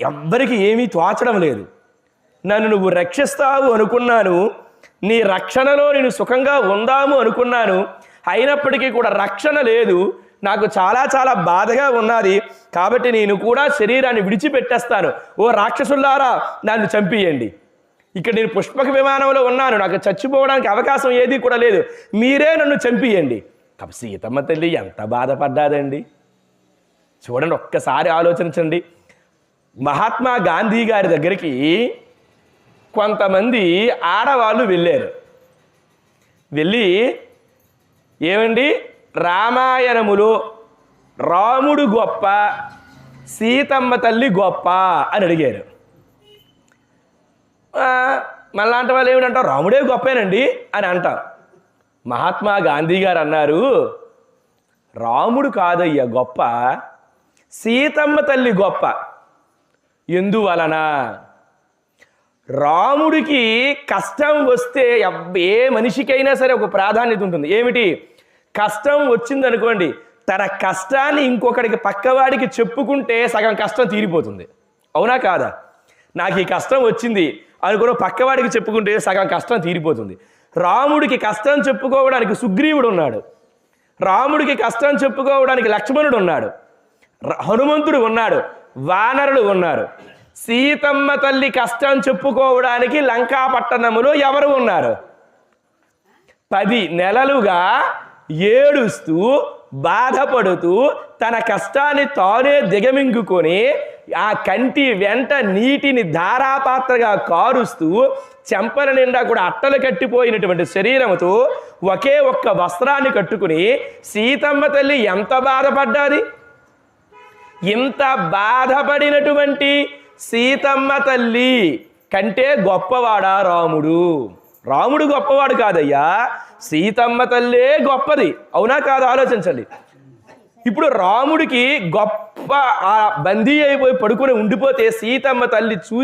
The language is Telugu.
ఎవ్వరికి ఏమీ తోచడం లేదు. నన్ను నువ్వు రక్షిస్తావు అనుకున్నాను. నీ రక్షణలో నేను సుఖంగా ఉందాము అనుకున్నాను. అయినప్పటికీ కూడా రక్షణ లేదు. నాకు చాలా చాలా బాధగా ఉన్నది. కాబట్టి నేను కూడా శరీరాన్ని విడిచిపెట్టేస్తాను. ఓ రాక్షసుల్లారా నన్ను చంపియండి. ఇక్కడ నేను పుష్పక విమానంలో ఉన్నాను. నాకు చచ్చిపోవడానికి అవకాశం ఏది కూడా లేదు. మీరే నన్ను చంపియండి. కాబట్టి సీతమ్మ తల్లి ఎంత బాధపడ్డాదండి. చూడండి ఒక్కసారి ఆలోచించండి. మహాత్మా గాంధీ గారి దగ్గరికి కొంతమంది ఆడవాళ్ళు వెళ్ళారు. వెళ్ళి ఏమండి? రామాయణములో రాముడు గొప్ప సీతమ్మ తల్లి గొప్ప అని అడిగారు. మళ్ళాంటి వాళ్ళు ఏమిటంటారు? రాముడే గొప్పేనండి అని అంటారు. మహాత్మా గాంధీ గారు అన్నారు రాముడు కాదయ్యా గొప్ప సీతమ్మ తల్లి గొప్ప ఎందువలన? రాముడికి కష్టం వస్తే ఏ మనిషికైనా సరే ఒక ప్రాధాన్యత ఉంటుంది. ఏమిటి? కష్టం వచ్చిందనుకోండి తన కష్టాన్ని ఇంకొకడికి పక్కవాడికి చెప్పుకుంటే సగం కష్టం తీరిపోతుంది. అవునా కాదా? నాకు ఈ కష్టం వచ్చింది అనుకున్న పక్కవాడికి చెప్పుకుంటే సగం కష్టం తీరిపోతుంది. రాముడికి కష్టం చెప్పుకోవడానికి సుగ్రీవుడు ఉన్నాడు. రాముడికి కష్టం చెప్పుకోవడానికి లక్ష్మణుడు ఉన్నాడు. హనుమంతుడు ఉన్నాడు. వానరులు ఉన్నారు. సీతమ్మ తల్లి కష్టం చెప్పుకోవడానికి లంకాపట్టణములో ఎవరు ఉన్నారు? పది నెలలుగా ఏడుస్తూ బాధపడుతూ తన కష్టాన్ని తానే దిగమింగుకొని ఆ కంటి వెంట నీటిని ధారాపాత్రగా కారుస్తూ చెంపల నిండా కూడా అట్టలు కట్టిపోయినటువంటి శరీరముతో ఒకే ఒక్క వస్త్రాన్ని కట్టుకుని సీతమ్మ తల్లి ఎంత బాధపడ్డాది? ఇంత బాధపడినటువంటి సీతమ్మ తల్లి కంటే గొప్పవాడా రాముడు? రాముడు గొప్పవాడు కాదయ్యా. సీతమ్మ తల్లే గొప్పది. అవునా కాదు? ఆలోచించండి. ఇప్పుడు రాముడికి గొప్ప ఆ బందీ అయిపోయి పడుకుని ఉండిపోతే సీతమ్మ తల్లి చూసి